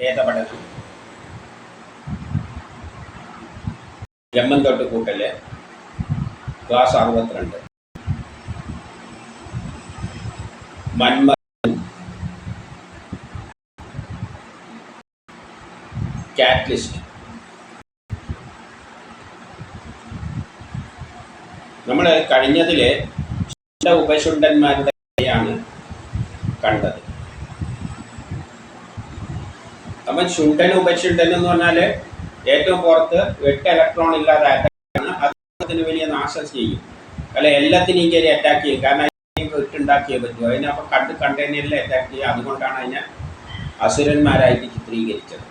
വേദപഠനം ജമ്മൻ തൊട്ട് കൂട്ടൽ ക്ലാസ് അറുപത്തിരണ്ട്. മന്മ കാറ്റലിസ്റ്റ് നമ്മൾ കഴിഞ്ഞതിൽ ഉപശുണ്ടന്മാരുടെയാണ് കണ്ടത്. അപ്പം ശുണ്ടൻ ഉപശുണ്ടൻ എന്ന് പറഞ്ഞാൽ ഏറ്റവും പുറത്ത് എട്ട് ഇലക്ട്രോൺ ഇല്ലാത്ത അറ്റാക്കാണ് അതിന് വലിയ നാശം ചെയ്യും. അല്ല എല്ലാത്തിനെയും കയറി അറ്റാക്ക് ചെയ്യും. കാരണം അതിനെ ഇട്ടുണ്ടാക്കിയേ പറ്റൂ. അതിനപ്പം കണ്ട് കണ്ടെയ്നറിൽ അറ്റാക്ക് ചെയ്യുക. അതുകൊണ്ടാണ് അതിനെ അസുരന്മാരായിട്ട് ചിത്രീകരിച്ചത്.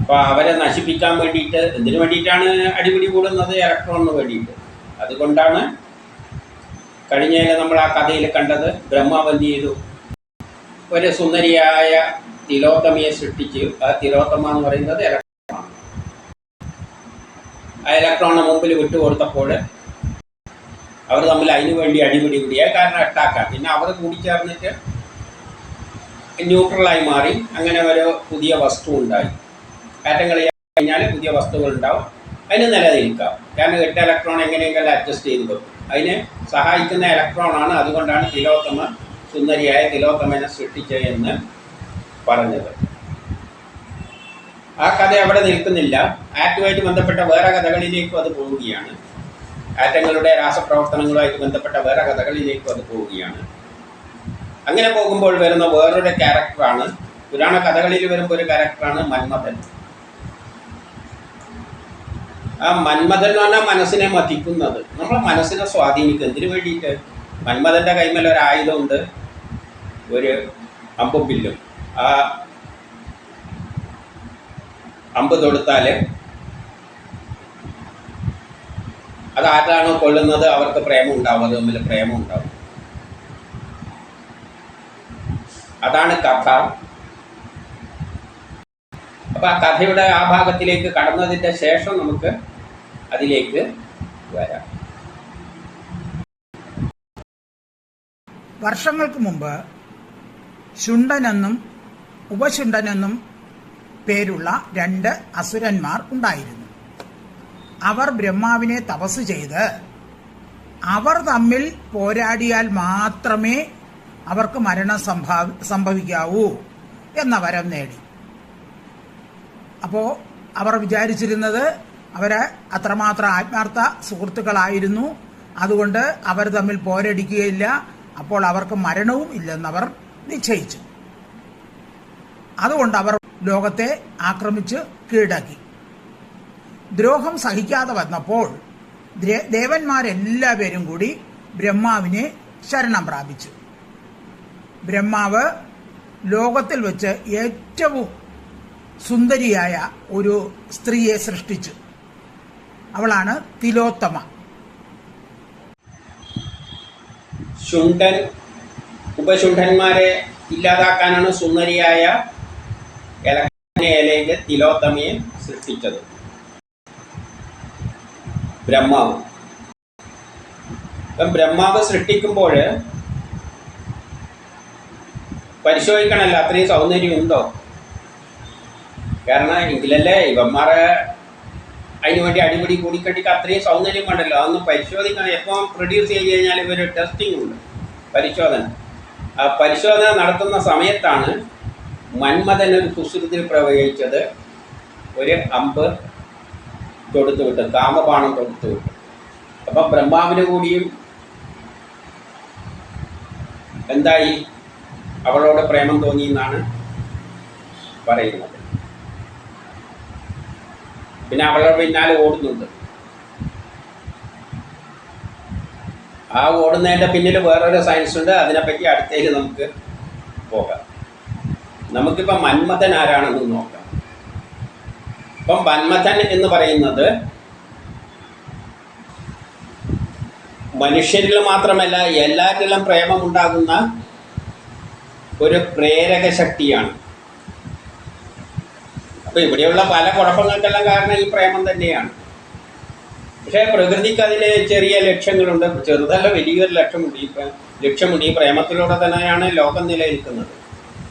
അപ്പോൾ അവരെ നശിപ്പിക്കാൻ വേണ്ടിയിട്ട് എന്തിനു വേണ്ടിയിട്ടാണ് അടിപിടി കൂടുന്നത്? ഇലക്ട്രോണിന് വേണ്ടിയിട്ട്. അതുകൊണ്ടാണ് കഴിഞ്ഞതിൽ നമ്മൾ ആ കഥയിൽ കണ്ടത് ബ്രഹ്മാവന്തി ചെയ്തു? ഒരു സുന്ദരിയായ തിലോത്തമയെ സൃഷ്ടിച്ചു ആ തിലോത്തമ എന്ന് പറയുന്നത് ഇലക്ട്രോണാണ്. ആ ഇലക്ട്രോണിന് മുമ്പിൽ വിട്ടുകൊടുത്തപ്പോൾ അവർ തമ്മിൽ അതിനു വേണ്ടി അടിപിടി കൂടിയ കാരണം അട്ടാക്കാം പിന്നെ അവർ കൂടിച്ചേർന്നിട്ട് ന്യൂട്രലായി മാറി. അങ്ങനെ ഒരു പുതിയ വസ്തു ഉണ്ടായി. ആറ്റങ്ങൾ കഴിഞ്ഞാൽ പുതിയ വസ്തുക്കൾ ഉണ്ടാവും. അതിന് നിലനിൽക്കാം. കാരണം എട്ട് ഇലക്ട്രോൺ എങ്ങനെയെങ്കിലും അഡ്ജസ്റ്റ് ചെയ്ത് അതിനെ സഹായിക്കുന്ന ഇലക്ട്രോണാണ് അതുകൊണ്ടാണ് തിലോത്തമ സുന്ദരിയായ തിലോത്തമനെ സൃഷ്ടിച്ചത് എന്ന് പറഞ്ഞത്. ആ കഥ അവിടെ നിൽക്കുന്നില്ല. ആറ്റുമായിട്ട് ബന്ധപ്പെട്ട വേറെ കഥകളിലേക്കും അത് പോവുകയാണ്. ആറ്റങ്ങളുടെ രാസപ്രവർത്തനങ്ങളുമായിട്ട് ബന്ധപ്പെട്ട വേറെ കഥകളിലേക്കും അത് പോവുകയാണ്. അങ്ങനെ പോകുമ്പോൾ വരുന്ന വേറൊരു ക്യാരക്ടറാണ്. പുരാണ കഥകളിൽ വരുമ്പോൾ ഒരു ക്യാരക്ടറാണ് മന്മഥൻ. ആ മന്മഥൻ എന്ന് പറഞ്ഞാൽ മനസ്സിനെ മതിക്കുന്നത് നമ്മളെ മനസ്സിനെ സ്വാധീനിക്കും. എന്തിനു വേണ്ടിയിട്ട്? മന്മഥന്റെ കൈമേൽ ഒരു ഒരു അമ്പും ബില്ലും ആ അമ്പ് തൊടുത്താൽ അത് ആരാണോ കൊള്ളുന്നത് അവർക്ക് പ്രേമം ഉണ്ടാവും അത് തമ്മിൽ പ്രേമം ഉണ്ടാവും. അതാണ് കഥ. അപ്പൊ ആ കഥയുടെ ആ ഭാഗത്തിലേക്ക് കടന്നതിന്റെ ശേഷം നമുക്ക് അതിലേക്ക് വരാം. വർഷങ്ങൾക്ക് മുമ്പ് ശുണ്ടനെന്നും ഉപശുണ്ടനെന്നും പേരുള്ള രണ്ട് അസുരന്മാർ ഉണ്ടായിരുന്നു. അവർ ബ്രഹ്മാവിനെ തപസ് ചെയ്ത് അവർ തമ്മിൽ പോരാടിയാൽ മാത്രമേ അവർക്ക് മരണം സംഭാവി സംഭവിക്കാവൂ എന്ന വരം നേടി. അപ്പോൾ അവർ വിചാരിച്ചിരുന്നത് അവർ അത്രമാത്രം ആത്മാർത്ഥ സുഹൃത്തുക്കളായിരുന്നു. അതുകൊണ്ട് അവർ തമ്മിൽ പോരടിക്കുകയില്ല. അപ്പോൾ അവർക്ക് മരണവും ഇല്ലെന്നവർ നിശ്ചയിച്ചു. അതുകൊണ്ട് അവർ ലോകത്തെ ആക്രമിച്ച് കീഴടക്കി. ദ്രോഹം സഹിക്കാതെ വന്നപ്പോൾ ദേവന്മാരെല്ലാവരും കൂടി ബ്രഹ്മാവിനെ ശരണം പ്രാപിച്ചു. ബ്രഹ്മാവ് ലോകത്തിൽ വെച്ച് ഏറ്റവും സുന്ദരിയായ ഒരു സ്ത്രീയെ സൃഷ്ടിച്ചു. അവളാണ് തിലോത്തമ. ശുണ്ഠൻ ഉപശുണ്ഠന്മാരെ ഇല്ലാതാക്കാനാണ് സുന്ദരിയായ ഇലക്ട്രോണിയയിലേക്ക് തിലോത്തമയെ സൃഷ്ടിച്ചത്. ബ്രഹ്മാവ്. ഇപ്പം ബ്രഹ്മാവ് സൃഷ്ടിക്കുമ്പോൾ പരിശോധിക്കണമല്ലോ അത്രയും സൗന്ദര്യം ഉണ്ടോ? കാരണം എങ്കിലല്ലേ ഇവന്മാരെ അതിനു വേണ്ടി അടിപിടി കൂടിക്കട്ടിക്ക് അത്രയും സൗന്ദര്യം കണ്ടല്ലോ അതൊന്ന് പരിശോധിക്കണം. എപ്പോൾ പ്രൊഡ്യൂസ് ചെയ്ത് കഴിഞ്ഞാൽ ഇവർ ടെസ്റ്റിംഗ് ഉണ്ട്. പരിശോധന. ആ പരിശോധന നടത്തുന്ന സമയത്താണ് മന്മഥൻ ഒരു കുസൃതി പ്രവഹിച്ചത് ഒരു അമ്പ് തൊടുത്തു വിട്ടു കാമബാണം തൊടുത്തു വിട്ടു. അപ്പം ബ്രഹ്മാവിന് കൂടിയും എന്തായി? അവളോട് പ്രേമം തോന്നി എന്നാണ് പറയുന്നത്. പിന്നെ അവളുടെ പിന്നാലെ ഓടുന്നുണ്ട്. ആ ഓടുന്നതിന്റെ പിന്നിൽ വേറൊരു സയൻസ് ഉണ്ട് അതിനെപ്പറ്റി അടുത്തേക്ക് നമുക്ക് പോകാം. നമുക്കിപ്പം മന്മഥൻ ആരാണെന്ന് നോക്കാം. ഇപ്പം മന്മഥൻ എന്ന് പറയുന്നത് മനുഷ്യരിൽ മാത്രമല്ല എല്ലാറ്റിലും പ്രേമമുണ്ടാകുന്ന ഒരു പ്രേരക ശക്തിയാണ്. അപ്പൊ ഇവിടെയുള്ള പല കുഴപ്പങ്ങൾക്കെല്ലാം കാരണം ഈ പ്രേമം തന്നെയാണ്. പക്ഷേ പ്രകൃതിക്ക് അതിന് ചെറിയ ലക്ഷ്യങ്ങളുണ്ട്. ചെറുതല്ല വലിയൊരു ലക്ഷ്യമുണ്ട്. ഈ ലക്ഷ്യമുണ്ട്. ഈ പ്രേമത്തിലൂടെ തന്നെയാണ് ലോകം നിലനിൽക്കുന്നത്.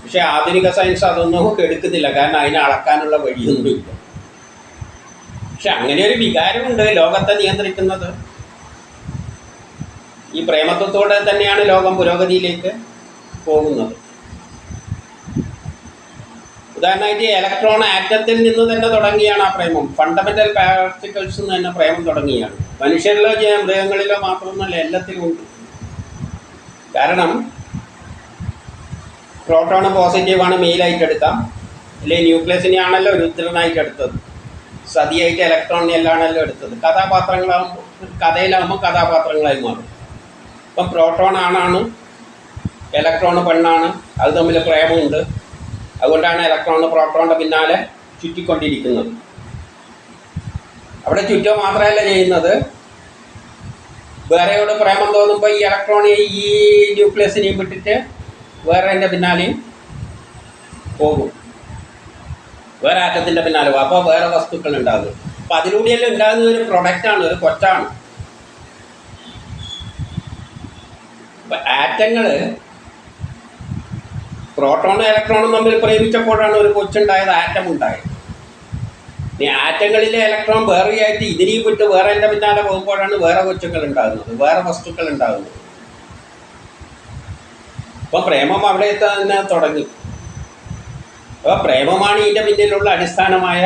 പക്ഷെ ആധുനിക സയൻസ് അതൊന്നും എടുക്കുന്നില്ല. കാരണം അതിനെ അളക്കാനുള്ള വഴിയൊന്നുമില്ല പക്ഷെ അങ്ങനെ ഒരു വികാരമുണ്ട് ലോകത്തെ നിയന്ത്രിക്കുന്നത്. ഈ പ്രേമത്വത്തോടെ തന്നെയാണ് ലോകം പുരോഗതിയിലേക്ക് പോകുന്നത്. ഉദാഹരണമായിട്ട് ഇലക്ട്രോൺ ആറ്റത്തിൽ നിന്ന് തന്നെ തുടങ്ങിയാണ് ആ പ്രേമം. ഫണ്ടമെന്റൽ പാർട്ടിക്കിൾസ് നിന്ന് തന്നെ പ്രേമം തുടങ്ങിയാണ്. മനുഷ്യരിലോ മൃഗങ്ങളിലോ മാത്രമൊന്നുമല്ല എല്ലാത്തിലും ഉണ്ട്. കാരണം പ്രോട്ടോൺ പോസിറ്റീവാണ് മെയിലായിട്ട് എടുക്കാം അല്ലെങ്കിൽ ന്യൂക്ലിയസിനെ ആണല്ലോ രുദ്രനായിട്ട് എടുത്തത്. സതിയായിട്ട് ഇലക്ട്രോണിനെല്ലാണല്ലോ എടുത്തത്. കഥാപാത്രങ്ങളാകുമ്പോൾ കഥയിലാകുമ്പോൾ കഥാപാത്രങ്ങളായി മാറും. ഇപ്പം പ്രോട്ടോൺ ആണാണ് ഇലക്ട്രോൺ പെണ്ണാണ്. അത് തമ്മിൽ പ്രേമമുണ്ട്. അതുകൊണ്ടാണ് ഇലക്ട്രോൺ പ്രോട്ടോണിന്റെ പിന്നാലെ ചുറ്റിക്കൊണ്ടിരിക്കുന്നത്. അവിടെ ചുറ്റുക മാത്രമല്ല ചെയ്യുന്നത്. വേറെയോട് പ്രേമം തോന്നുമ്പോൾ ഈ ഇലക്ട്രോണിയെ ഈ ന്യൂക്ലിയസിനെയും വിട്ടിട്ട് വേറെ എന്റെ പിന്നാലെയും പോകും. വേറെ ആറ്റത്തിന്റെ പിന്നാലെ പോകും. അപ്പോൾ വേറെ വസ്തുക്കൾ ഉണ്ടാകും അപ്പം അതിലൂടെയെല്ലാം ഉണ്ടാകുന്ന ഒരു പ്രൊഡക്റ്റാണ് ഒരു കൊറ്റാണ് ആറ്റങ്ങൾ പ്രോട്ടോണും ഇലക്ട്രോണും തമ്മിൽ പ്രേമിച്ചപ്പോഴാണ് ഒരു കൊച്ചുണ്ടായത് ആറ്റം ഉണ്ടായത് ഇനി ആറ്റങ്ങളിലെ ഇലക്ട്രോൺ വേറെയായിട്ട് ഇതിനെയും വിട്ട് വേറെ എന്റെ പിന്നാലെ പോകുമ്പോഴാണ് വേറെ കൊച്ചുക്കൾ ഉണ്ടാകുന്നത് വേറെ വസ്തുക്കൾ ഉണ്ടാകുന്നത് അപ്പം പ്രേമം അവിടെ തന്നെ തുടങ്ങി. അപ്പോൾ പ്രേമമാണ് ഇതിന്റെ പിന്നിലുള്ള അടിസ്ഥാനമായ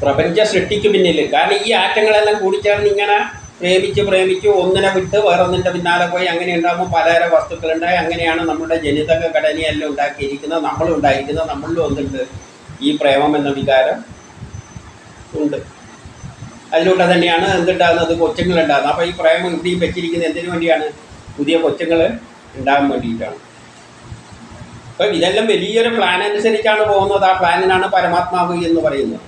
പ്രപഞ്ച സൃഷ്ടിക്ക് പിന്നിൽ കാരണം ഈ ആറ്റങ്ങളെല്ലാം കൂടിച്ചേർന്ന് ഇങ്ങനെ പ്രേമിച്ച് പ്രേമിച്ച് ഒന്നിനെ വിട്ട് വേറൊന്നിന്റെ പിന്നാലെ പോയി അങ്ങനെ ഉണ്ടാകുമ്പോൾ പലതരം വസ്തുക്കളുണ്ടായി. അങ്ങനെയാണ് നമ്മുടെ ജനിതക ഘടനയെല്ലാം ഉണ്ടാക്കിയിരിക്കുന്നത്. നമ്മളും ഉണ്ടായിരിക്കുന്നത്. നമ്മളിലും ഒന്നുണ്ട്. ഈ പ്രേമം എന്ന വികാരം ഉണ്ട്. അതിലൂടെ തന്നെയാണ് എന്തുണ്ടാകുന്നത്? കൊച്ചുങ്ങൾ ഉണ്ടാകുന്നത് അപ്പോൾ ഈ പ്രേമം ഇവിടെയും വെച്ചിരിക്കുന്നത് എന്തിനു വേണ്ടിയാണ്? പുതിയ കൊച്ചുങ്ങൾ ഉണ്ടാകാൻ വേണ്ടിയിട്ടാണ്. അപ്പം ഇതെല്ലാം വലിയൊരു പ്ലാൻ അനുസരിച്ചാണ് പോകുന്നത്. ആ പ്ലാനിനാണ് പരമാത്മാവ് എന്ന് പറയുന്നത്.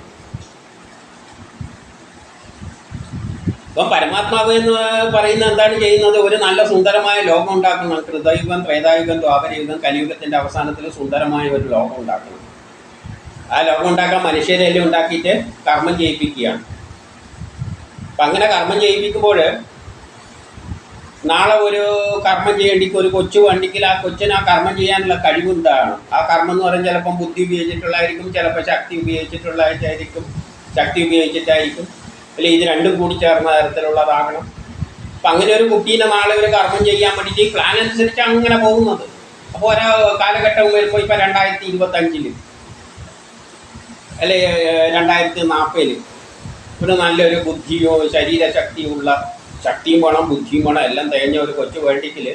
അപ്പം പരമാത്മാവ് എന്ന് പറയുന്ന എന്താണ് ചെയ്യുന്നത്? ഒരു നല്ല സുന്ദരമായ ലോകം ഉണ്ടാക്കണം. കൃതയുഗം ത്രേതായുഗം ദ്വാപരയുഗം കലിയുഗത്തിന്റെ അവസാനത്തിൽ സുന്ദരമായ ഒരു ലോകം ഉണ്ടാക്കണം. ആ ലോകം ഉണ്ടാക്കാൻ മനുഷ്യരെല്ലാം ഉണ്ടാക്കിയിട്ട് കർമ്മം ചെയ്യിപ്പിക്കുകയാണ്. അപ്പം അങ്ങനെ കർമ്മം ചെയ്യിപ്പിക്കുമ്പോൾ നാളെ ഒരു കർമ്മം ചെയ്യേണ്ടിക്ക് ഒരു കൊച്ചു വണ്ടിക്കിൽ ആ കൊച്ചിന് ആ കർമ്മം ചെയ്യാനുള്ള കഴിവുണ്ടാകണം ആ കർമ്മം എന്ന് പറയുന്നത് ചിലപ്പം ബുദ്ധി ഉപയോഗിച്ചിട്ടുള്ളതായിരിക്കും ചിലപ്പോൾ ശക്തി ഉപയോഗിച്ചിട്ടുള്ളതായിരിക്കും ശക്തി ഉപയോഗിച്ചിട്ടായിരിക്കും. അല്ലെങ്കിൽ ഇത് രണ്ടും കൂടി ചേർന്ന തരത്തിലുള്ളതാകണം. അപ്പം അങ്ങനെ ഒരു കുട്ടീനെ നാളെ ഒരു കർമ്മം ചെയ്യാൻ വേണ്ടിയിട്ട് ഈ പ്ലാൻ അനുസരിച്ച് അങ്ങനെ പോകുന്നത്. അപ്പോൾ ഓരോ കാലഘട്ടം വരുമ്പോൾ ഇപ്പോൾ രണ്ടായിരത്തി ഇരുപത്തഞ്ചിൽ അല്ലെ? രണ്ടായിരത്തി നാൽപ്പതിൽ ഒരു നല്ലൊരു ബുദ്ധിയോ ശരീരശക്തിയുള്ള ശക്തിയും വേണം ബുദ്ധിയും വേണം എല്ലാം തികഞ്ഞ ഒരു കൊച്ചു വേണ്ടിക്കിൽ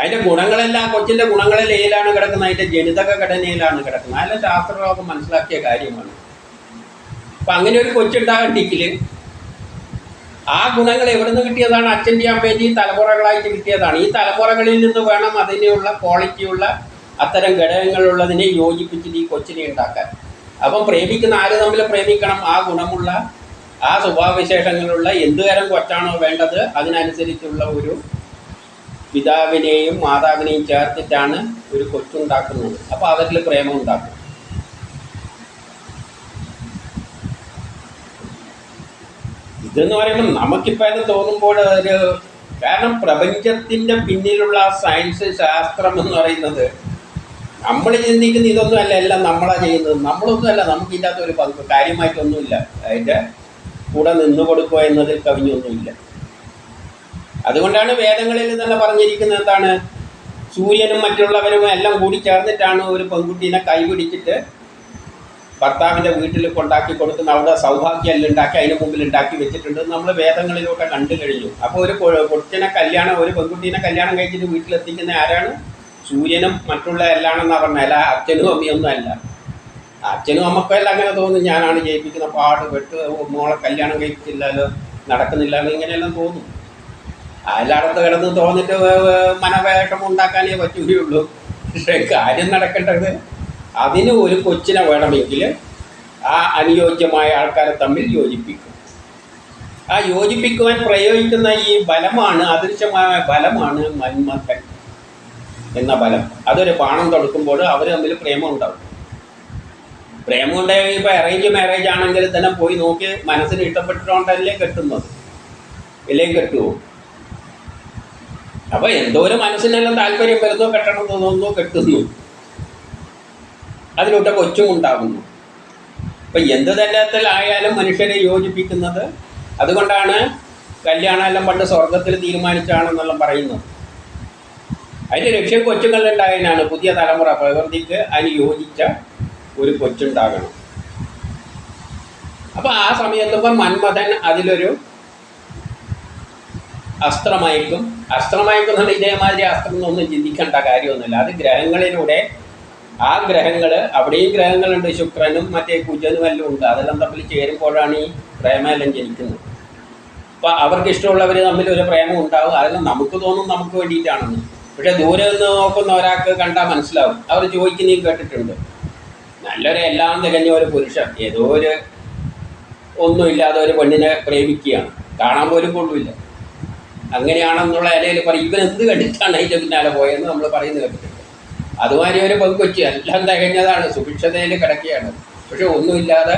അതിന്റെ ഗുണങ്ങളെല്ലാം കൊച്ചിന്റെ ഗുണങ്ങളിൽ ഏതിലാണ് കിടക്കുന്നത്. അതിന്റെ ജനിതക ഘടനയിലാണ് കിടക്കുന്നത്. അതെല്ലാം ശാസ്ത്രലോകം മനസ്സിലാക്കിയ കാര്യമാണ്. അപ്പം അങ്ങനെ ഒരു കൊച്ചുണ്ടാകട്ടിക്കിൽ ആ ഗുണങ്ങൾ എവിടെ നിന്ന് കിട്ടിയതാണ്? അച്ഛന്റെ അമ്മേന്റെയും തലമുറകളായിട്ട് കിട്ടിയതാണ്. ഈ തലമുറകളിൽ നിന്ന് വേണം അതിനുള്ള ക്വാളിറ്റിയുള്ള അത്തരം ഘടകങ്ങളുള്ളതിനെ യോജിപ്പിച്ചിട്ട് ഈ കൊച്ചിനെ ഉണ്ടാക്കാൻ. അപ്പം പ്രേമിക്കുന്ന ആര് തമ്മിൽ പ്രേമിക്കണം? ആ ഗുണമുള്ള ആ സ്വഭാവവിശേഷങ്ങളുള്ള എന്തുതരം കൊച്ചാണോ വേണ്ടത് അതിനനുസരിച്ചുള്ള ഒരു പിതാവിനെയും മാതാവിനെയും ചേർത്തിട്ടാണ് ഒരു കൊച്ചുണ്ടാക്കുന്നത്. അപ്പോൾ അവരിൽ പ്രേമം ഉണ്ടാക്കും ഇതെന്ന് പറയുമ്പോൾ നമുക്കിപ്പോൾ തോന്നുമ്പോൾ ഒരു കാരണം പ്രപഞ്ചത്തിന്റെ പിന്നിലുള്ള സയൻസ് ശാസ്ത്രം എന്ന് പറയുന്നത് നമ്മൾ ചിന്തിക്കുന്ന ഇതൊന്നും അല്ല എല്ലാം നമ്മളാണ് ചെയ്യുന്നത്. നമ്മളൊന്നും അല്ല നമുക്കില്ലാത്ത ഒരു കാര്യമായിട്ടൊന്നുമില്ല. അതിന്റെ കൂടെ നിന്നു കൊടുക്കുക എന്നതിൽ കവിഞ്ഞൊന്നുമില്ല. അതുകൊണ്ടാണ് വേദങ്ങളിൽ തന്നെ പറഞ്ഞിരിക്കുന്നത് എന്താണ്? സൂര്യനും മറ്റുള്ളവരും എല്ലാം കൂടി ചേർന്നിട്ടാണ് ഒരു പെൺകുട്ടീനെ കൈപിടിച്ചിട്ട് ഭർത്താവിന്റെ വീട്ടിൽ കൊണ്ടാക്കി കൊടുക്കുന്ന അവിടെ സൗഭാഗ്യം ഉണ്ടാക്കി അതിന് മുമ്പിൽ ഉണ്ടാക്കി വെച്ചിട്ടുണ്ട്. നമ്മൾ വേദങ്ങളിലൊക്കെ കണ്ടു കഴിഞ്ഞു. അപ്പോൾ ഒരു കൊച്ചിനെ കല്യാണം ഒരു പെൺകുട്ടീനെ കല്യാണം കഴിച്ചിട്ട് വീട്ടിലെത്തിക്കുന്ന ആരാണ്? സൂര്യനും മറ്റുള്ള എല്ലാണെന്നാ പറഞ്ഞത്. അല്ല അച്ഛനും അമ്മയൊന്നും അല്ല. അച്ഛനും അമ്മക്കെല്ലാം അങ്ങനെ തോന്നും ഞാനാണ് ജയിപ്പിക്കുന്ന പാട് വെട്ട് മോളെ കല്യാണം കഴിപ്പിച്ചില്ലല്ലോ നടക്കുന്നില്ലല്ലോ ഇങ്ങനെയെല്ലാം തോന്നും. അതിലടത്ത് കിടന്ന് തോന്നിട്ട് മനവേഷം ഉണ്ടാക്കാനേ പറ്റുകയുള്ളൂ. പക്ഷേ കാര്യം നടക്കേണ്ടത് അതിന് ഒരു കൊച്ചിനെ വേണമെങ്കിൽ ആ അനുയോജ്യമായ ആൾക്കാരെ തമ്മിൽ യോജിപ്പിക്കും. ആ യോജിപ്പിക്കുവാൻ പ്രയോഗിക്കുന്ന ഈ ബലമാണ് അദൃശ്യമായ ബലമാണ് മന്മഥൻ എന്ന ബലം. അതൊരു ബാണം തൊടുക്കുമ്പോൾ അവർ തമ്മിൽ പ്രേമം ഉണ്ടാവും. പ്രേമം ഉണ്ടായി ഇപ്പോൾ അറേഞ്ച് മാരേജ് ആണെങ്കിൽ തന്നെ പോയി നോക്കി മനസ്സിന് ഇഷ്ടപ്പെട്ടിട്ടുണ്ടല്ലേ കെട്ടുന്നത്. ഇല്ലെങ്കിൽ കെട്ടുമോ എന്തോ ഒരു മനസ്സിനെല്ലാം താല്പര്യം വരുന്നു കെട്ടണം തോന്നുന്നു കെട്ടുന്നു. അതിലൂടെ കൊച്ചും ഉണ്ടാകുന്നു. അപ്പൊ എന്ത് തരത്തിലായാലും മനുഷ്യരെ യോജിപ്പിക്കുന്നത് അതുകൊണ്ടാണ് കല്യാണമെല്ലാം പണ്ട് സ്വർഗത്തിൽ തീരുമാനിച്ചാണെന്നെല്ലാം പറയുന്നത്. അതിന്റെ ലക്ഷ്യം കൊച്ചുങ്ങളിലുണ്ടായതിനാണ് പുതിയ തലമുറ പ്രകൃതിക്ക് അതിന് യോജിച്ച ഒരു കൊച്ചുണ്ടാകണം. അപ്പൊ ആ സമയത്തുമ്പോൾ മന്മഥൻ അതിലൊരു അസ്ത്രമയക്കും. അസ്ത്രമയക്കും എന്നുള്ള ഇതേമാതിരി അസ്ത്രം ഒന്നും ചിന്തിക്കേണ്ട കാര്യമൊന്നുമില്ല. അത് ഗ്രഹങ്ങളിലൂടെ ആ ഗ്രഹങ്ങൾ അവിടെയും ഗ്രഹങ്ങളുണ്ട്. ശുക്രനും മറ്റേ കുജനും എല്ലാം ഉണ്ട്. അതെല്ലാം തമ്മിൽ ചേരുമ്പോഴാണ് ഈ പ്രേമെല്ലാം ജനിക്കുന്നത്. അപ്പൊ അവർക്ക് ഇഷ്ടമുള്ളവർ തമ്മിൽ ഒരു പ്രേമം ഉണ്ടാവും. അതെല്ലാം നമുക്ക് തോന്നും നമുക്ക് വേണ്ടിയിട്ടാണെന്ന്. പക്ഷെ ദൂരെ നിന്ന് നോക്കുന്ന ഒരാൾക്ക് കണ്ടാൽ മനസ്സിലാവും. അവർ ചോദിക്കുന്നതും കേട്ടിട്ടുണ്ട്. നല്ലൊരു എല്ലാം തികഞ്ഞ ഒരു പുരുഷൻ. ഏതോ ഒരു ഒന്നുമില്ലാതെ ഒരു പെണ്ണിനെ പ്രേമിക്കുകയാണ്. കാണാൻ പോലും കൊള്ളില്ല. അങ്ങനെയാണെന്നുള്ള ഇലയിൽ പറയും ഇവൻ എന്ത് കണ്ടിട്ടാണ് അതിന്റെ പിന്നാലെ പോയെന്ന് നമ്മൾ പറയുന്നത് കേട്ടിട്ടുണ്ട്. അതുമാതിരി ഒരു പെൺകൊച്ചി എല്ലാം തികഞ്ഞതാണ് സുഭിക്ഷതയിൽ കിടക്കുകയാണ്. പക്ഷെ ഒന്നുമില്ലാതെ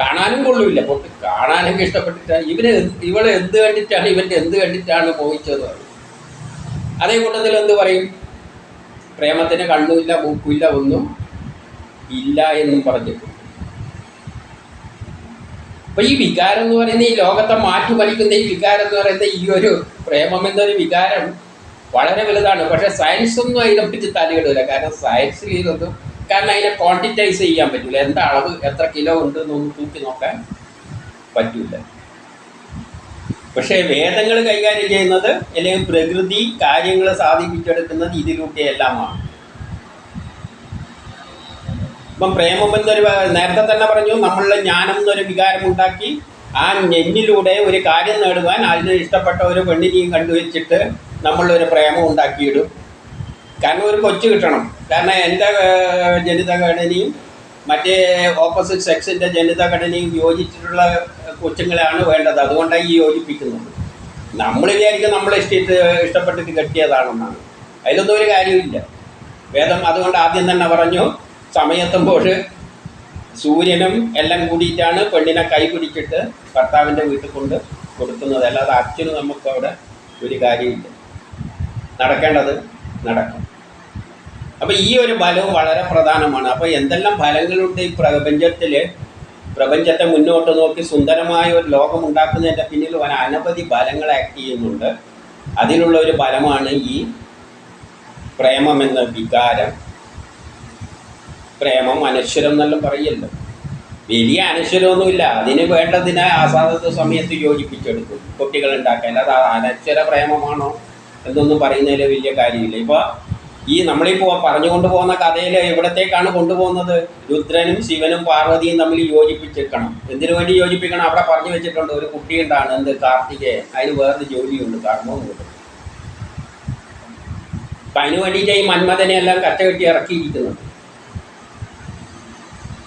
കാണാനും കൊള്ളില്ല. പൊട്ട് കാണാനൊക്കെ ഇഷ്ടപ്പെട്ടിട്ടാണ്. ഇവന് ഇവളെ എന്ത് കണ്ടിട്ടാണ് ഇവന്റെ എന്ത് കണ്ടിട്ടാണ് പോയിച്ചതെന്ന് പറയും. അതേ കൂട്ടത്തിൽ എന്ത് പറയും? പ്രേമത്തിന് കണ്ണുമില്ല മൂക്കുമില്ല ഒന്നും ഇല്ല എന്നും പറഞ്ഞിട്ടുണ്ട് അപ്പൊ ഈ വികാരം എന്ന് പറയുന്ന ഈ ലോകത്തെ മാറ്റിമറിക്കുന്ന ഈ വികാരം എന്ന് പറയുന്ന ഈ ഒരു പ്രേമം എന്നൊരു വികാരം വളരെ വലുതാണ്. പക്ഷെ സയൻസ് ഒന്നും അതിനെ അതിനെപ്പറ്റി തലയിടില്ല കാരണം സയൻസ് ഇതൊന്നും കാരണം അതിനെ ക്വാണ്ടിറ്റൈസ് ചെയ്യാൻ പറ്റില്ല എന്താ അളവ് എത്ര കിലോ ഉണ്ട് എന്നൊന്നും തൂക്കി നോക്കാൻ പറ്റില്ല പക്ഷേ വേദങ്ങൾ കൈകാര്യം ചെയ്യുന്നത് അല്ലെങ്കിൽ പ്രകൃതി കാര്യങ്ങൾ സാധിപ്പിച്ചെടുക്കുന്നത് ഇതിലൂടെയെല്ലാമാണ് ഇപ്പം പ്രേമം എന്നൊരു നേരത്തെ തന്നെ പറഞ്ഞു നമ്മളുടെ ജ്ഞാനം എന്നൊരു വികാരം ഉണ്ടാക്കി ആ ഞെന്നിലൂടെ ഒരു കാര്യം നേടുവാൻ അതിന് ഇഷ്ടപ്പെട്ട ഒരു പെണ്ണിനെയും കണ്ടുവച്ചിട്ട് നമ്മളൊരു പ്രേമം ഉണ്ടാക്കിയിടും. കാരണം ഒരു കൊച്ചു കിട്ടണം. കാരണം എന്റെ ജനിതഘടനയും മറ്റേ ഓപ്പോസിറ്റ് സെക്സിന്റെ ജനിതഘടനയും യോജിച്ചിട്ടുള്ള കൊച്ചുങ്ങളെയാണ് വേണ്ടത്. അതുകൊണ്ടാണ് ഈ യോജിപ്പിക്കുന്നത്. നമ്മൾ വിചാരിക്കും നമ്മൾ ഇഷ്ടത്ത് ഇഷ്ടപ്പെട്ടിട്ട് കെട്ടിയതാണെന്നാണ്. അതിലൊന്നും ഒരു കാര്യമില്ല വേദം അതുകൊണ്ട് ആദ്യം തന്നെ പറഞ്ഞു സമയത്തുമ്പോൾ സൂര്യനും എല്ലാം കൂടിയിട്ടാണ് പെണ്ണിനെ കൈ പിടിച്ചിട്ട് ഭർത്താവിന്റെ വീട്ടിൽ കൊണ്ട് കൊടുക്കുന്നത്. അല്ലാതെ അച്ഛന് നമുക്ക് അവിടെ ഒരു കാര്യമില്ല. നടക്കേണ്ടത് നടക്കും. അപ്പോൾ ഈ ഒരു ബലവും വളരെ പ്രധാനമാണ്. അപ്പോൾ എന്തെല്ലാം ഫലങ്ങളുണ്ട് ഈ പ്രപഞ്ചത്തിൽ പ്രപഞ്ചത്തെ മുന്നോട്ട് നോക്കി സുന്ദരമായ ഒരു ലോകം ഉണ്ടാക്കുന്നതിന്റെ പിന്നിൽ വൻ അനവധി ബലങ്ങൾ ആക്ട് ചെയ്യുന്നുണ്ട്. അതിലുള്ള ഒരു ബലമാണ് ഈ പ്രേമം എന്ന വികാരം. പ്രേമം അനശ്വരം എന്നെല്ലാം പറയല്ലോ. വലിയ അനശ്വരമൊന്നുമില്ല. അതിന് വേണ്ടതിനെ ആസാദത്വ സമയത്ത് യോജിപ്പിച്ചെടുക്കും. കുട്ടികൾ ഉണ്ടാക്കാൻ. അത് അനശ്വര പ്രേമമാണോ എന്നൊന്നും പറയുന്നതിൽ വലിയ കാര്യമില്ല. ഇപ്പോൾ ഈ നമ്മളിപ്പോൾ പറഞ്ഞുകൊണ്ട് പോകുന്ന കഥയിൽ എവിടത്തേക്കാണ് കൊണ്ടുപോകുന്നത്? രുദ്രനും ശിവനും പാർവതിയും തമ്മിൽ യോജിപ്പിച്ചേക്കണം. എന്തിനു വേണ്ടി യോജിപ്പിക്കണം? അവിടെ പറഞ്ഞു വെച്ചിട്ടുണ്ട്. ഒരു കുട്ടിയുണ്ടാണ് എന്ത്? കാർത്തികേയൻ അതിന് വേറൊരു ജോലിയുണ്ട്. കർമ്മവുമുണ്ട് അപ്പം അതിന് വേണ്ടിയിട്ട് ഈ മന്മഥനെ എല്ലാം കച്ചകെട്ടി ഇറക്കിയിരിക്കുന്നത്.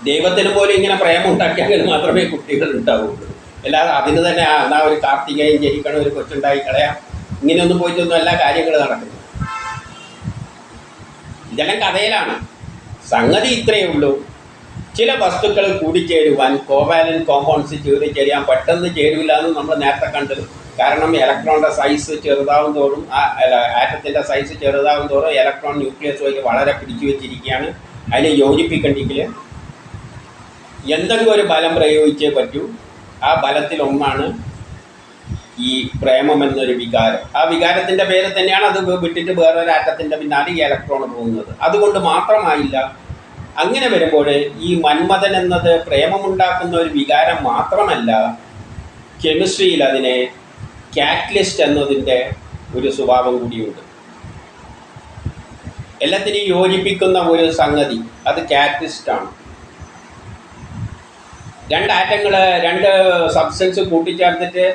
ദൈവത്തിന് പോലും ഇങ്ങനെ പ്രേമം ഉണ്ടാക്കിയാൽ മാത്രമേ കുട്ടികൾ ഉണ്ടാവുള്ളൂ. അല്ലാതെ അതിന് തന്നെ എന്നാ ഒരു കാർത്തികയും ജനിക്കണം ഒരു കൊച്ചുണ്ടായി കളയാം. ഇങ്ങനെയൊന്നും പോയിട്ടൊന്നും എല്ലാ കാര്യങ്ങൾ നടക്കുന്നു ഇതെല്ലാം കഥയിലാണ്. സംഗതി ഇത്രയേ ഉള്ളൂ. ചില വസ്തുക്കൾ കൂടിച്ചേരുവാൻ കോവാലൻ കോമ്പൗണ്ട്സ് ചേരാൻ പെട്ടെന്ന് ചേരില്ല എന്ന് നമ്മൾ നേരത്തെ കണ്ടു കാരണം ഇലക്ട്രോണിന്റെ സൈസ് ചെറുതാവും തോറും ആറ്റത്തിന്റെ സൈസ് ചെറുതാവും തോറും ഇലക്ട്രോൺ ന്യൂക്ലിയസ് വഴി വളരെ പിടിച്ചു വെച്ചിരിക്കുകയാണ്. അതിനെ യോജിപ്പിക്കണ്ടെങ്കിൽ എന്തെങ്കിലും ഒരു ബലം പ്രയോഗിച്ചേ പറ്റൂ. ആ ബലത്തിലൊന്നാണ് ഈ പ്രേമം എന്നൊരു വികാരം. ആ വികാരത്തിന്റെ പേര് തന്നെയാണ് അത് വിട്ടിട്ട് വേറൊരു ആറ്റത്തിന്റെ പിന്നാലെ ഈ ഇലക്ട്രോൺ പോകുന്നത്. അതുകൊണ്ട് മാത്രമായില്ല അങ്ങനെ വരുമ്പോൾ ഈ മന്മഥൻ എന്നത് പ്രേമമുണ്ടാക്കുന്ന ഒരു വികാരം മാത്രമല്ല കെമിസ്ട്രിയിൽ അതിനെ കാറ്റലിസ്റ്റ് എന്നതിന്റെ ഒരു സ്വഭാവം കൂടിയുണ്ട്. എല്ലാത്തിനെയും യോജിപ്പിക്കുന്ന ഒരു സംഗതി അത് കാറ്റലിസ്റ്റാണ് രണ്ട് ആറ്റങ്ങൾ രണ്ട് സബ്സ്റ്റൻസ് കൂട്ടിച്ചേർത്തിട്ട്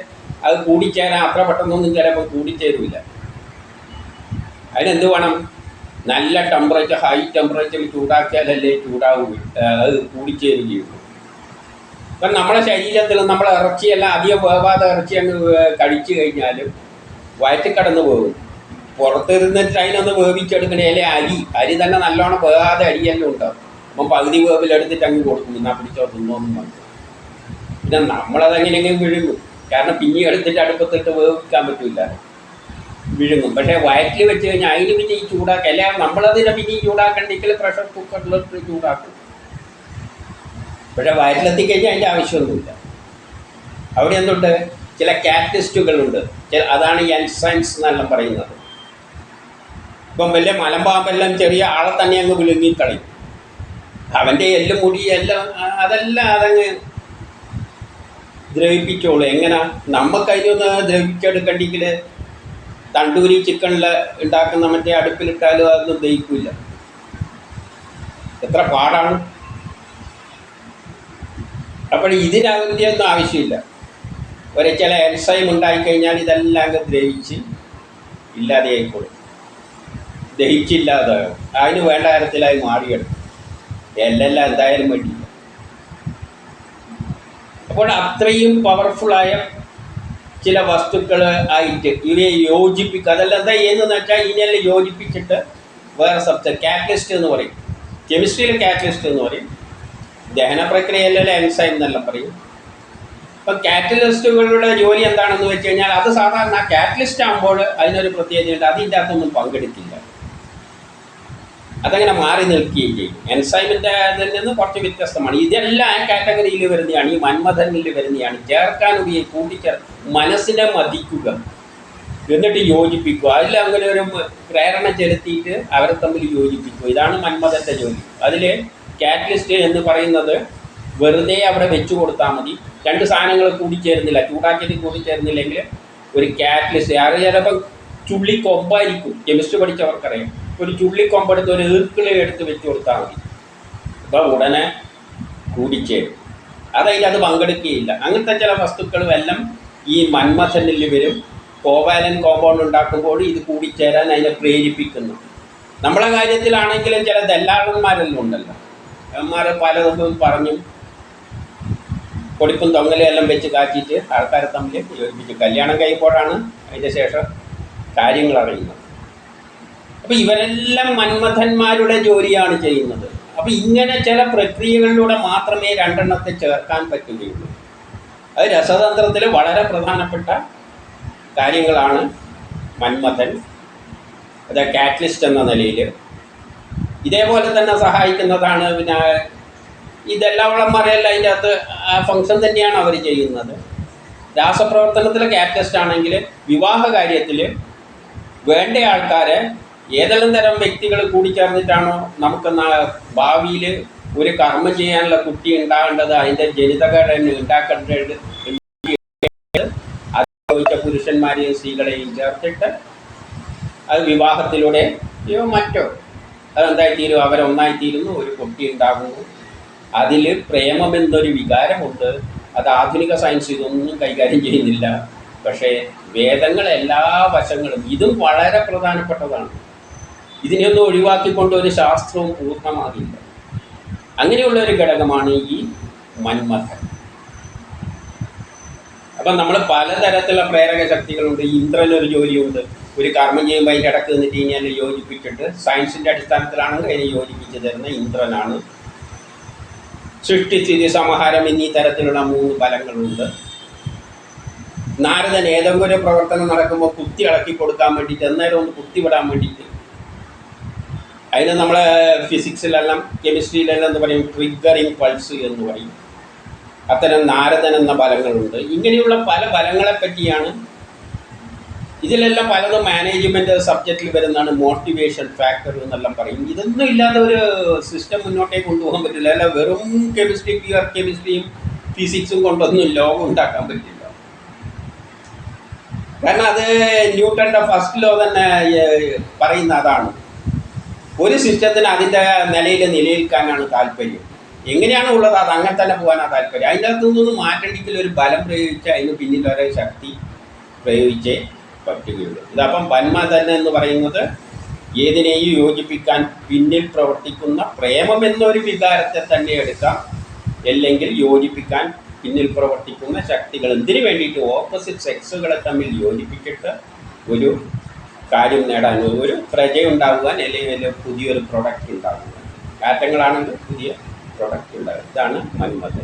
അത് കൂടിച്ചേരാൻ അത്ര പെട്ടെന്നൊന്നും ചിലപ്പോൾ കൂടിച്ചേരില്ല അതിനെന്ത് വേണം? നല്ല ടെമ്പറേച്ചർ ഹൈ ടെമ്പറേച്ചറിൽ ചൂടാക്കിയാലല്ലേ ചൂടാവും അത് കൂടിച്ചേരുകയുള്ളൂ ഇപ്പം നമ്മുടെ ശരീരത്തിൽ നമ്മൾ ഇറച്ചിയെല്ലാം അധികം വേവാതെ ഇറച്ചി അങ്ങ് കഴിച്ചു കഴിഞ്ഞാലും വയറ്റിൽ കടന്നു പോകും പുറത്തിരുന്നിട്ട് അതിനൊന്ന് വേവിച്ചെടുക്കണേ അല്ലെ അരി അരി തന്നെ നല്ലോണം വേവാതെ അരിയെല്ലാം ഉണ്ടാവും. അപ്പം പകുതി വേവിലെടുത്തിട്ട് അങ്ങ് കൊടുക്കും എന്നാൽ പിടിച്ചോ തിന്നോന്നും പറഞ്ഞു. പിന്നെ നമ്മളതെങ്ങനെയെങ്കിലും വിഴുങ്ങും. കാരണം പിന്നെ എടുത്തിട്ട് അടുപ്പത്തിട്ട് വേവിക്കാൻ പറ്റില്ല വിഴുങ്ങും. പക്ഷേ വയറ്റിൽ വെച്ച് കഴിഞ്ഞാൽ അതിന് പിന്നെ ഈ ചൂടാക്കുക അല്ല നമ്മളതിനെ പിന്നെ ചൂടാക്കണ്ടെങ്കിൽ പ്രഷർ കുക്കറിലിട്ട് ചൂടാക്കും. പക്ഷേ വയറ്റിലെത്തിക്കഴിഞ്ഞാൽ അതിന്റെ ആവശ്യമൊന്നുമില്ല. അവിടെ എന്തുണ്ട്? ചില കാറ്റലിസ്റ്റുകളുണ്ട്. അതാണ് എൻസൈൻസ് എന്നെല്ലാം പറയുന്നത്. ഇപ്പം വലിയ മലമ്പാമ്പെല്ലാം ചെറിയ ആളെ തന്നെ അങ്ങ് വിഴുങ്ങിക്കളയും അവന്റെ എല്ലും മുടി എല്ലാം അതെല്ലാം അതങ്ങ് ദ്രവിപ്പിച്ചോളൂ എങ്ങനെ? നമുക്ക് അതിനൊന്ന് ദ്രവിച്ചെടുക്കണ്ടെങ്കിൽ തണ്ടൂരി ചിക്കനിൽ ഉണ്ടാക്കുന്ന മറ്റേ അടുപ്പിലിട്ടാലും അതൊന്നും ദഹിക്കില്ല. എത്ര പാടാണ്. അപ്പോൾ ഇതിനകത്തെ ആവശ്യമില്ല. ഒരു ചില എൻസൈം ഉണ്ടായിക്കഴിഞ്ഞാൽ ഇതെല്ലാം അങ്ങ് ദ്രവിച്ച് ഇല്ലാതെയായിക്കോളും. ദഹിച്ചില്ലാതെ അതിന് വേണ്ട തരത്തിലായി മാറിയെടുക്കും. എല്ലാം എന്തായാലും വേണ്ടിയില്ല അപ്പോൾ അത്രയും പവർഫുള്ളായ ചില വസ്തുക്കൾ ആയിട്ട് ഇവയെ യോജിപ്പിക്കുക അതെല്ലാം എന്താ ചെയ്യുന്നതെന്ന് വെച്ചാൽ ഇതിനെല്ലാം യോജിപ്പിച്ചിട്ട് വേറെ സബ്ജക്ട് കാറ്റലിസ്റ്റ് എന്ന് പറയും. കെമിസ്ട്രിയിൽ കാറ്റലിസ്റ്റ് എന്ന് പറയും. ദഹന പ്രക്രിയയിലെ എൻസൈം എന്നെല്ലാം പറയും. ഇപ്പം കാറ്റലിസ്റ്റുകളുടെ ജോലി എന്താണെന്ന് വെച്ച് കഴിഞ്ഞാൽ അത് സാധാരണ കാറ്റലിസ്റ്റ് ആകുമ്പോൾ അതിനൊരു പ്രത്യേകതയുണ്ട്. അതിന്റെ അകത്തൊന്നും പങ്കെടുക്കില്ല. അതങ്ങനെ മാറി നിൽക്കുകയും ചെയ്യും. എൻസൈമിന്റെ അതിൽ നിന്ന് കുറച്ച് വ്യത്യസ്തമാണ്. ഇതെല്ലാം കാറ്റഗറിയിൽ വരുന്നതാണ്. ഈ മന്മഥനിൽ വരുന്നതാണ്. ചേർക്കാൻ ഉപയോഗിക്കും കൂട്ടിച്ചേർ മനസ്സിനെ മതിക്കുക. എന്നിട്ട് യോജിപ്പിക്കുക. അതിൽ അങ്ങനെ ഒരു പ്രേരണ ചെലുത്തിയിട്ട് അവരെ തമ്മിൽ യോജിപ്പിക്കുക. ഇതാണ് മന്മഥന്റെ ജോലി. അതിൽ കാറ്റലിസ്റ്റ് എന്ന് പറയുന്നത് വെറുതെ അവിടെ വെച്ചു കൊടുത്താൽ മതി. രണ്ട് സാധനങ്ങൾ കൂടിച്ചേരുന്നില്ല. ചൂടാക്കിയത് കൂടിച്ചേരുന്നില്ലെങ്കിൽ ഒരു കാറ്റലിസ്റ്റ് അത് ചിലപ്പോൾ ചുള്ളി കൊമ്പായിരിക്കും. കെമിസ്ട്രി പഠിച്ചവർക്കറിയാം. ഒരു ചുള്ളി കൊമ്പെടുത്ത് ഒരു ഈർക്കിളി എടുത്ത് വെച്ച് കൊടുത്താൽ മതി. അപ്പോൾ ഉടനെ കൂടിച്ചേരും. അതതിൽ അത് പങ്കെടുക്കുകയില്ല. അങ്ങനത്തെ ചില വസ്തുക്കളും എല്ലാം ഈ മന്മഥനിൽ വരും. കോവാലൻ കോമ്പൗണ്ട് ഉണ്ടാക്കുമ്പോൾ ഇത് കൂടിച്ചേരാൻ അതിനെ പ്രേരിപ്പിക്കുന്നു. നമ്മളെ കാര്യത്തിലാണെങ്കിലും ചില ദല്ലാളന്മാരെല്ലാം ഉണ്ടല്ലോ. അവന്മാർ പലതും പറഞ്ഞു പൊടിപ്പും തൊങ്ങലും എല്ലാം വെച്ച് കാച്ചിട്ട് ആൾക്കാരെ തമ്മിൽ യോജിപ്പിച്ചു. കല്യാണം കഴിയുമ്പോഴാണ് അതിന്റെ ശേഷം കാര്യങ്ങൾ അറിയുന്നത്. അപ്പോൾ ഇവരെല്ലാം മന്മഥന്മാരുടെ ജോലിയാണ് ചെയ്യുന്നത്. അപ്പോൾ ഇങ്ങനെ ചില പ്രക്രിയകളിലൂടെ മാത്രമേ രണ്ടെണ്ണത്തെ ചേർക്കാൻ പറ്റുകയുള്ളൂ. അത് രസതന്ത്രത്തിൽ വളരെ പ്രധാനപ്പെട്ട കാര്യങ്ങളാണ് മന്മഥൻ അത് കാറ്റലിസ്റ്റ് എന്ന നിലയിൽ. ഇതേപോലെ തന്നെ സഹായിക്കുന്നതാണ് പിന്നെ ഇതെല്ലാം മറയല്ല അതിന്റെ അകത്ത് ആ ഫങ്ഷൻ തന്നെയാണ് അവർ ചെയ്യുന്നത്. രാസപ്രവർത്തനത്തിലെ കാറ്റലിസ്റ്റ് ആണെങ്കിൽ വിവാഹ കാര്യത്തിൽ വേണ്ട ആൾക്കാരെ ഏതെല്ലാം തരം വ്യക്തികൾ കൂടിച്ചേർന്നിട്ടാണോ നമുക്ക് ഭാവിയിൽ ഒരു കർമ്മം ചെയ്യാനുള്ള കുട്ടി ഉണ്ടാകേണ്ടത് അതിന്റെ ജനിതഘടന ഉണ്ടാക്കേണ്ടത് അത് ചോദിച്ച പുരുഷന്മാരെയും സ്ത്രീകളെയും ചേർത്തിട്ട് അത് വിവാഹത്തിലൂടെ മറ്റോ അതെന്തായിത്തീരും അവരൊന്നായിത്തീരുന്നു ഒരു കുട്ടി ഉണ്ടാകുന്നു. അതിൽ പ്രേമമെന്നൊരു വികാരമുണ്ട്. അത് ആധുനിക സയൻസ് ഇതൊന്നും കൈകാര്യം ചെയ്യുന്നില്ല. പക്ഷേ വേദങ്ങൾ എല്ലാ വശങ്ങളും ഇതും വളരെ പ്രധാനപ്പെട്ടതാണ്. ഇതിനെയൊന്നും ഒഴിവാക്കിക്കൊണ്ട് ഒരു ശാസ്ത്രവും പൂർണമാകില്ല. അങ്ങനെയുള്ള ഒരു ഘടകമാണ് ഈ മന്മഥൻ. അപ്പം നമ്മൾ പലതരത്തിലുള്ള പ്രേരക ശക്തികളുണ്ട്. ഇന്ദ്രനൊരു ജോലിയുണ്ട്. ഒരു കർമ്മം ചെയ്യുമ്പോൾ അതിന്റെ ഇടയ്ക്ക് നിന്നിട്ട് ഇനി അതിനെ യോജിപ്പിച്ചിട്ട് സയൻസിന്റെ അടിസ്ഥാനത്തിലാണ് അതിനെ യോജിപ്പിച്ച് തരുന്ന ഇന്ദ്രനാണ്. സൃഷ്ടിസ്ഥിതി സമാഹാരം എന്നീ തരത്തിലുള്ള മൂന്ന് ഫലങ്ങളുണ്ട്. നാരദൻ ഏതെങ്കിലും ഒരു പ്രവർത്തനം നടക്കുമ്പോൾ കുത്തി ഇളക്കി കൊടുക്കാൻ വേണ്ടിയിട്ട് എന്നാലും ഒന്ന് കുത്തിവിടാൻ വേണ്ടിയിട്ട് അതിന് നമ്മളെ ഫിസിക്സിലെല്ലാം കെമിസ്ട്രിയിലെല്ലാം എന്ന് പറയും? ട്രിഗറിങ് പൾസ് എന്ന് പറയും. അത്തരം നാരദൻ എന്ന ബലങ്ങളുണ്ട് ഇങ്ങനെയുള്ള പല ബലങ്ങളെ പറ്റിയാണ് ഇതിലെല്ലാം പലതും മാനേജ്മെന്റ് സബ്ജക്റ്റിൽ വരുന്നതാണ് മോട്ടിവേഷൻ ഫാക്ടർ എന്നെല്ലാം പറയും. ഇതൊന്നും ഇല്ലാത്ത ഒരു സിസ്റ്റം മുന്നോട്ടേക്ക് കൊണ്ടുപോകാൻ പറ്റില്ല. അല്ല വെറും കെമിസ്ട്രി പ്യുവർ കെമിസ്ട്രിയും ഫിസിക്സും കൊണ്ടൊന്നും ലോകം ഉണ്ടാക്കാൻ പറ്റില്ല. കാരണം അത് ന്യൂട്ടന്റെ ഫസ്റ്റ് ലോ തന്നെ പറയുന്ന അതാണ്. ഒരു സിസ്റ്റത്തിന് അതിന്റെ നിലയിൽ നിലനിൽക്കാനാണ് താല്പര്യം. എങ്ങനെയാണ് ഉള്ളത്? അത് അങ്ങനെ തന്നെ പോകാനാണ് താല്പര്യം. അതിന്റെ അകത്തു നിന്നൊന്നും മാറ്റണ്ടെങ്കിൽ ഒരു ബലം പ്രയോഗിച്ച് അതിന് പിന്നിൽ ഒരു ശക്തി പ്രയോഗിച്ചേ പറ്റുകയുള്ളൂ. ഇതപ്പം തന്നെ എന്ന് പറയുന്നത് ഏതിനെയും യോജിപ്പിക്കാൻ പിന്നിൽ പ്രവർത്തിക്കുന്ന പ്രേമം എന്നൊരു വികാരത്തെ തന്നെ എടുക്കാം. അല്ലെങ്കിൽ യോജിപ്പിക്കാൻ പിന്നിൽ പ്രവർത്തിക്കുന്ന ശക്തികൾ. എന്തിനു വേണ്ടിയിട്ട് ഓപ്പോസിറ്റ് സെക്സുകളെ തമ്മിൽ യോജിപ്പിച്ചിട്ട് ഒരു കാര്യം നേടാൻ ഒരു പ്രജ ഉണ്ടാകുവാൻ അല്ലെങ്കിൽ പുതിയൊരു പ്രൊഡക്റ്റ് ഉണ്ടാകുവാൻ. കാറ്റങ്ങളാണെങ്കിൽ പുതിയ പ്രൊഡക്റ്റ് ഉണ്ടാകും. ഇതാണ് മന്മത്